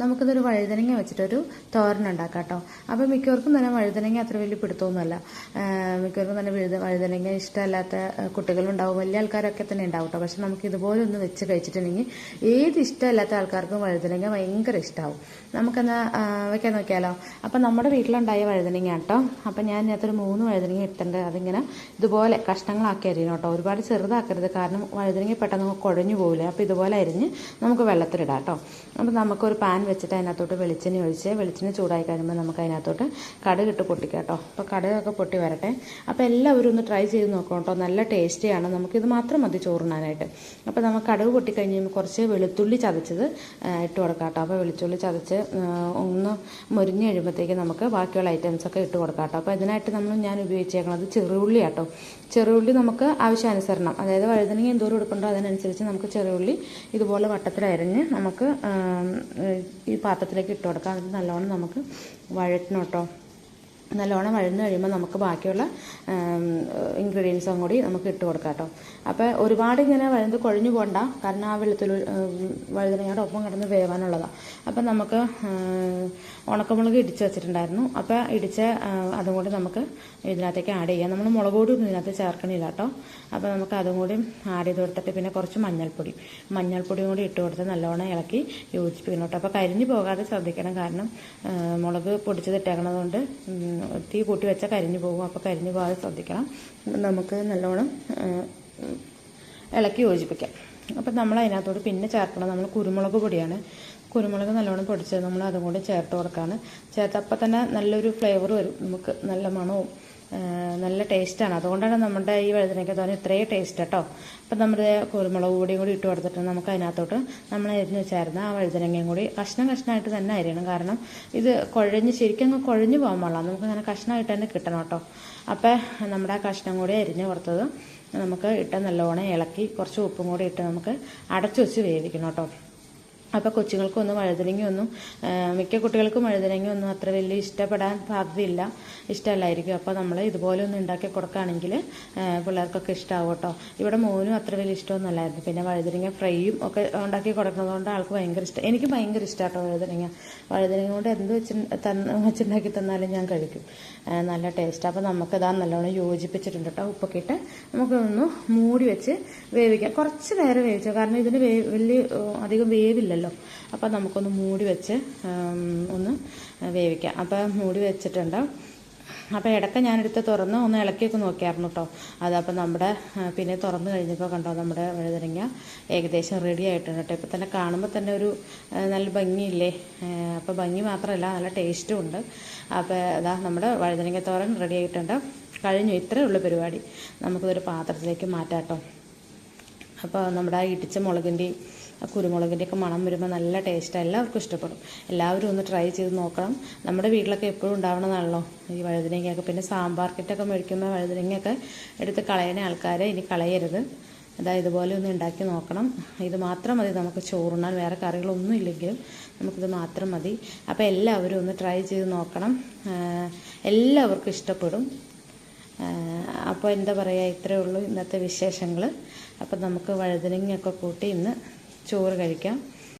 നമുക്കിതൊരു വഴുതനങ്ങ വെച്ചിട്ടൊരു തോരൻ ഉണ്ടാക്കാം കേട്ടോ അപ്പോൾ മിക്കവർക്കും തന്നെ വഴുതനങ്ങ അത്ര വലിയ പിടുത്തമൊന്നുമല്ല. മിക്കവർക്കും തന്നെ വഴുത വഴുതനങ്ങ ഇഷ്ടമല്ലാത്ത കുട്ടികളുണ്ടാവും വലിയ ആൾക്കാരൊക്കെ തന്നെ ഉണ്ടാവും കേട്ടോ പക്ഷെ നമുക്ക് ഇതുപോലെ ഒന്ന് വെച്ച് കഴിച്ചിട്ടുണ്ടെങ്കിൽ ഏത് ഇഷ്ടമല്ലാത്ത ആൾക്കാർക്കും വഴുതനങ്ങ ഭയങ്കര ഇഷ്ടമാവും നമുക്കെന്നാ വെക്കാൻ നോക്കിയാലോ? അപ്പം നമ്മുടെ വീട്ടിലുണ്ടായ വഴുതനങ്ങ കേട്ടോ അപ്പം ഞാൻ ഇതിനകത്തൊരു മൂന്ന് വഴുതനങ്ങ എടുത്തിട്ടുണ്ട് അതിങ്ങനെ ഇതുപോലെ കഷ്ണങ്ങളാക്കി അരിയണം കേട്ടോ ഒരുപാട് ചെറുതാക്കരുത്. കാരണം വഴുതനങ്ങ പെട്ടെന്ന് കുഴഞ്ഞു പോകില്ല അപ്പോൾ ഇതുപോലെ അരിഞ്ഞ് നമുക്ക് വെള്ളത്തിലിടാം കേട്ടോ അപ്പം നമുക്കൊരു പാൻ വെച്ചിട്ട് അതിനകത്തോട്ട് വെളിച്ചെണ്ണ ഒഴിച്ച് വെളിച്ചെണ്ണ ചൂടായി കഴിയുമ്പോൾ നമുക്ക് അതിനകത്തോട്ട് കടുകിട്ട് പൊട്ടിക്കാം കേട്ടോ. അപ്പോൾ കടുകൊക്കെ പൊട്ടി വരട്ടെ. അപ്പോൾ എല്ലാവരും ഒന്ന് ട്രൈ ചെയ്ത് നോക്കണം കേട്ടോ. നല്ല ടേസ്റ്റിയാണ് നമുക്കിത് മാത്രം മതി ചോറുണ്ണാനായിട്ട്. അപ്പോൾ നമുക്ക് കടുക് പൊട്ടിക്കഴിഞ്ഞ് കുറച്ച് വെളുത്തുള്ളി ചതച്ചത് ഇട്ട് കൊടുക്കാം അപ്പോൾ വെളുത്തുള്ളി ചതച്ച് ഒന്ന് മുരിഞ്ഞ് കഴിയുമ്പോഴത്തേക്ക് നമുക്ക് ബാക്കിയുള്ള ഐറ്റംസൊക്കെ ഇട്ട് കൊടുക്കാം കേട്ടോ. അപ്പോൾ ഇതിനായിട്ട് നമ്മൾ ഞാൻ ഉപയോഗിച്ചേക്കുന്നത് ചെറുള്ളി കേട്ടോ ചെറുള്ളി നമുക്ക് ആവശ്യാനുസരണം അതായത് വഴുതനങ്ങ എന്തോരം എടുക്കണ്ടോ അതിനനുസരിച്ച് നമുക്ക് ചെറുള്ളി ഇതുപോലെ വട്ടത്തിലരഞ്ഞ് നമുക്ക് ഈ പാത്രത്തിലേക്ക് ഇട്ട് കൊടുക്കാം. അത് നല്ലോണം നമുക്ക് വഴറ്റണം കേട്ടോ. നല്ലോണം വഴന്ന് കഴിയുമ്പോൾ നമുക്ക് ബാക്കിയുള്ള ഇൻഗ്രീഡിയൻസും കൂടി നമുക്ക് ഇട്ട് കൊടുക്കാം കേട്ടോ അപ്പോൾ ഒരുപാട് ഇങ്ങനെ വഴുത് കുഴഞ്ഞു പോകണ്ട കാരണം ആ വെള്ളത്തിൽ വഴുതനങ്ങയുടെ ഒപ്പം കിടന്ന് വേവാനുള്ളതാണ് അപ്പം നമുക്ക് ഉണക്കമുളക് ഇടിച്ച് വെച്ചിട്ടുണ്ടായിരുന്നു. അപ്പോൾ ഇടിച്ച അതും കൂടി നമുക്ക് ഇതിനകത്തേക്ക് ആഡ് ചെയ്യാം. നമ്മൾ മുളക് പൊടി ഒന്നും ഇതിനകത്ത് ചേർക്കണില്ല കേട്ടോ അപ്പോൾ നമുക്ക് അതും കൂടി ആഡ് ചെയ്ത് കൊടുത്തിട്ട് പിന്നെ കുറച്ച് മഞ്ഞൾപ്പൊടി. മഞ്ഞൾപ്പൊടിയും കൂടി ഇട്ട് കൊടുത്ത് നല്ലോണം ഇളക്കി യോജിപ്പിക്കണം കേട്ടോ അപ്പോൾ കരിഞ്ഞു പോകാതെ ശ്രദ്ധിക്കണം. കാരണം മുളക് പൊടിച്ചത് ഇട്ടേക്കണതുകൊണ്ട് ഉം, തീ കൂട്ടി വെച്ചാൽ കരിഞ്ഞു പോകും. അപ്പോൾ കരിഞ്ഞു പോകാതെ ശ്രദ്ധിക്കണം. നമുക്ക് നല്ലോണം ഇളക്കി യോജിപ്പിക്കാം. അപ്പം നമ്മൾ അതിനകത്തോട് പിന്നെ ചേർക്കണം. നമ്മൾ കുരുമുളക് പൊടിയാണ്. കുരുമുളക് നല്ലോണം പൊടിച്ചത് നമ്മൾ അതും കൂടി ചേർത്ത് കൊടുക്കുകയാണ് ചേർത്ത് അപ്പം തന്നെ നല്ലൊരു ഫ്ലേവർ വരും. നമുക്ക് നല്ല മണവും നല്ല ടേസ്റ്റാണ്. അതുകൊണ്ടാണ് നമ്മുടെ ഈ വഴുതനയ്ക്ക് തോന്നി ഇത്രയും ടേസ്റ്റ് കേട്ടോ അപ്പം നമ്മുടെ കുരുമുളക് പൊടിയും കൂടി ഇട്ട് കൊടുത്തിട്ട് നമുക്ക് അതിനകത്തോട്ട് നമ്മൾ അരിഞ്ഞ് വെച്ചായിരുന്ന ആ വഴുതനങ്ങയും കൂടി കഷ്ണം കഷ്ണമായിട്ട് തന്നെ അരിയണം. കാരണം ഇത് കുഴഞ്ഞ് ശരിക്കും അങ്ങ് കുഴഞ്ഞു പോകാൻ പാടില്ല. നമുക്ക് അങ്ങനെ കഷ്ണമായിട്ട് തന്നെ കിട്ടണം കേട്ടോ അപ്പം നമ്മുടെ ആ കഷ്ണം കൂടി അരിഞ്ഞ് കൊടുത്തത് നമുക്ക് ഇട്ട് നല്ലോണം ഇളക്കി കുറച്ച് ഉപ്പും കൂടി ഇട്ട് നമുക്ക് അടച്ചു വെച്ച് വേവിക്കണം കേട്ടോ അപ്പോൾ കൊച്ചുങ്ങൾക്കൊന്നും വഴുതനങ്ങയൊന്നും മിക്ക കുട്ടികൾക്കും വഴുതനങ്ങയൊന്നും അത്ര വലിയ ഇഷ്ടപ്പെടാൻ സാധ്യതയില്ല. ഇഷ്ടമല്ലായിരിക്കും. അപ്പോൾ നമ്മൾ ഇതുപോലെ ഒന്ന് ഉണ്ടാക്കി കൊടുക്കുകയാണെങ്കിൽ പിള്ളേർക്കൊക്കെ ഇഷ്ടമാവും കേട്ടോ ഇവിടെ മോനും അത്ര വലിയ ഇഷ്ടമൊന്നുമല്ലായിരുന്നു. പിന്നെ വഴുതനങ്ങ ഫ്രൈയും ഒക്കെ ഉണ്ടാക്കി കൊടുക്കുന്നതുകൊണ്ട് ആൾക്ക് ഭയങ്കര ഇഷ്ടം. എനിക്ക് ഭയങ്കര ഇഷ്ടമാട്ടോ വഴുതനങ്ങ. വഴുതനങ്ങ കൊണ്ട് എന്ത് വെച്ച് തന്ന വെച്ചുണ്ടാക്കി തന്നാലും ഞാൻ കഴിക്കും. നല്ല ടേസ്റ്റ്. അപ്പോൾ നമുക്കതാ നല്ലോണം യോജിപ്പിച്ചിട്ടുണ്ട് കേട്ടോ ഉപ്പൊക്കെ ഇട്ട് നമുക്കൊന്ന് മൂടി വെച്ച് വേവിക്കാം. കുറച്ച് നേരം വേവിച്ചോ? കാരണം ഇതിന് വലിയ അധികം വേവില്ലല്ലോ. അപ്പോൾ നമുക്കൊന്ന് മൂടി വെച്ച് ഒന്ന് വേവിക്കാം. അപ്പോൾ മൂടി വെച്ചിട്ടുണ്ട്. അപ്പോൾ ഇടയ്ക്ക് ഞാനെടുത്ത് തുറന്ന് ഒന്ന് ഇളക്കിയൊക്കെ നോക്കിയായിരുന്നു കേട്ടോ അതപ്പോൾ നമ്മുടെ പിന്നെ തുറന്നു കഴിഞ്ഞപ്പോൾ കണ്ടോ നമ്മുടെ വഴുതനങ്ങ ഏകദേശം റെഡി ആയിട്ടുണ്ട് കേട്ടോ ഇപ്പോൾ തന്നെ കാണുമ്പോൾ തന്നെ ഒരു നല്ല ഭംഗിയില്ലേ? അപ്പോൾ ഭംഗി മാത്രമല്ല നല്ല ടേസ്റ്റും ഉണ്ട്. അപ്പോൾ അതാ നമ്മുടെ വഴുതനങ്ങ തോരൻ റെഡി ആയിട്ടുണ്ട്. കഴിഞ്ഞു. ഇത്രയേ ഉള്ളൂ പരിപാടി. നമുക്കിതൊരു പാത്രത്തിലേക്ക് മാറ്റാം കേട്ടോ അപ്പോൾ നമ്മുടെ ഇടിച്ച മുളകിന്റെയും ആ കുരുമുളകിന്റെ ഒക്കെ മണം വരുമ്പോൾ നല്ല ടേസ്റ്റാണ് എല്ലാവർക്കും ഇഷ്ടപ്പെടും. എല്ലാവരും ഒന്ന് ട്രൈ ചെയ്ത് നോക്കണം. നമ്മുടെ വീട്ടിലൊക്കെ എപ്പോഴും ഉണ്ടാവണമെന്നാണല്ലോ ഈ വഴുതനങ്ങയൊക്കെ. പിന്നെ സാമ്പാർ കിറ്റൊക്കെ മേടിക്കുമ്പോൾ വഴുതനങ്ങയൊക്കെ എടുത്ത് കളയുന്ന ആൾക്കാരെ ഇനി കളയരുത്. അതാ ഇതുപോലെ ഒന്ന് ഉണ്ടാക്കി നോക്കണം. ഇത് മാത്രം മതി നമുക്ക് ചോറുണ്ണാൻ വേറെ കറികളൊന്നും ഇല്ലെങ്കിലും നമുക്കിത് മാത്രം മതി. അപ്പോൾ എല്ലാവരും ഒന്ന് ട്രൈ ചെയ്ത് നോക്കണം. എല്ലാവർക്കും ഇഷ്ടപ്പെടും. അപ്പോൾ എന്താ പറയുക ഇത്രയേ ഉള്ളൂ ഇന്നത്തെ വിശേഷങ്ങൾ അപ്പോൾ നമുക്ക് വഴുതനങ്ങയൊക്കെ കൂട്ടി ഇന്ന് ചോറ് കഴിക്കാം.